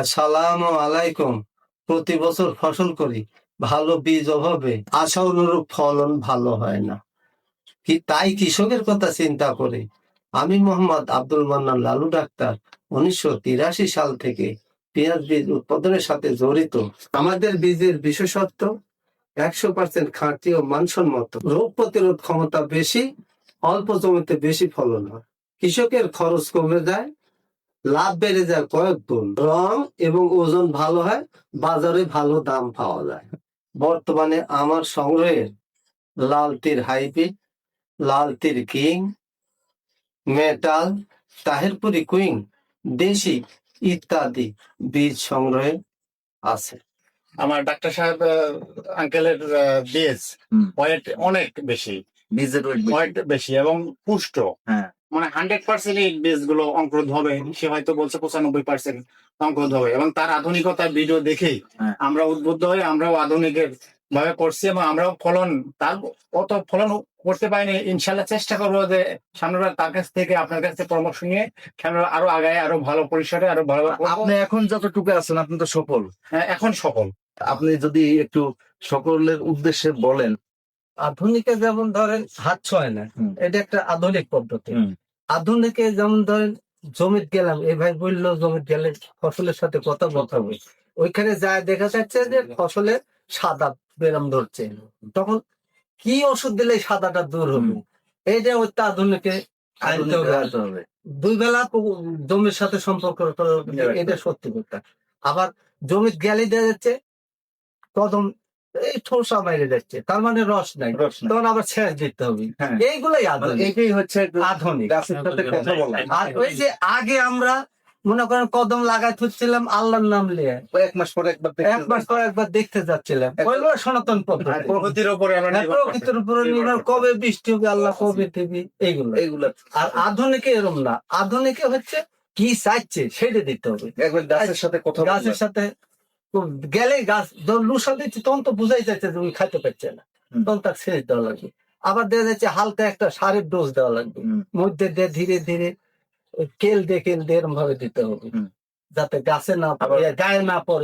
আসসালামু আলাইকুম। প্রতি বছর ফসল করি, ভালো বীজ অভাবে আশা অনুরূপ ফলন ভালো হয় না। কি তাই কৃষকের কথা চিন্তা করে? আমি মোহাম্মদ আব্দুল মান্নান লালু ডাক্তার। উনিশশো তিরাশি সাল থেকে পেঁয়াজ বীজ উৎপাদনের সাথে জড়িত। আমাদের বীজের বিশেষত্ব, একশো পার্সেন্ট খাঁটি ও মানসম্মত। রোগ প্রতিরোধ ক্ষমতা বেশি, অল্প জমিতে বেশি ফলন হয়। কৃষকের খরচ কমে যায় লাভ বেড়ে যায় কয়েক গুণ। রং এবং ওজন ভালো হয় বাজারে ভালো দাম পাওয়া যায়। বর্তমানে আমার সংগ্রহের লাল তীর হাইব্রিড লাল তীর কিং মেটাল তাহেরপুরি কুইং দেশি ইত্যাদি বীজ সংগ্রহে আছে। আমার ডাক্তার সাহেব আঙ্কেলের বেজ। ওয়েট অনেক বেশি। ওয়েট বেশি এবং পুষ্ট। হ্যাঁ। মানে হান্ড্রেড পার্সেন্ট এই বেজগুলো অঙ্কুরোধ হবে সে হয়তো বলছে পঁচানব্বই পার্সেন্ট অঙ্কুরোধ হবে। এবং তার আধুনিকতার ভিডিও দেখেই হ্যাঁ। আমরা উদ্বুদ্ধ হয়ে আমরাও আধুনিকের ভাবে করছি এবং আমরাও ফলন তার অত ফলন করতে পারিনি। ইনশাল্লাহ চেষ্টা করব যে সামনের তার কাছ থেকে আপনার কাছ থেকে পরামর্শ নিয়ে খেলার আরও আগায় আরও ভালো পরিসরে আরও ভালো আপনি এখন যতটুকু আছেন আপনি তো সফল। হ্যাঁ, এখন সফল। আপনি যদি একটু সকলের উদ্দেশ্যে বলেন। আধুনিকে যেমন ধরেন হাত ছয় না এটা একটা আধুনিক পদ্ধতি। আধুনিকে যেমন ধরেন জমিত গেলাম এই ভাই বলল জমিত গেলে ফসলের সাথে কথা বলতে হবে। ওইখানে যা দেখা যাচ্ছে যে ফসলে সাদা বেরাম ধরছে। তখন কি ওষুধ দিলে সাদাটা দূর হবে? এইটা অত্যাধুনিকে। দুই বেলা জমির সাথে সম্পর্ক এটা সত্যি কথা। আবার জমির গেলে দেওয়া যাচ্ছে কদম এই ঠোসা বাইরে যাচ্ছে তার মানে রস নাই। তখন আবার দিতে হবে। হ্যাঁ। এইগুলাই মানে আধুনিক। এইটাই হচ্ছে আধুনিক। কথা বলা। আর ওই যে আগে আমরা মনে করেন কদম লাগাই থুচ্ছিলাম আল্লাহর নাম নিয়ে। এক মাস পরে একবার এক মাস পর একবার দেখতে যাচ্ছিলাম। ওইগুলো সনাতন হ্যাঁ, প্রকৃতির উপরে হ্যাঁ, প্রকৃতির উপরে নির্ভর কবে বৃষ্টি হবে আল্লাহ কবে দেবে এইগুলো। এইগুলা। আর আধুনিকে এরম না। আধুনিকে হচ্ছে কি চাইছে সেটা দিতে হবে। একবার গাছের সাথে কথা গাছের সাথে গেলে গাছ লুসা দিচ্ছে তখন তো বুঝাই যাচ্ছে যে উনি খাইতে পারছে না। তখন তার সেচ দেওয়া লাগবে। আবার দেখা যাচ্ছে হালকা একটা সারের ডোজ দেওয়া লাগবে। মধ্যে দিয়ে ধীরে ধীরে কেল দিয়ে কেল দিয়ে এরম ভাবে দিতে হবে। যাতে গাছে না পড়ে গায়ে না পড়ে।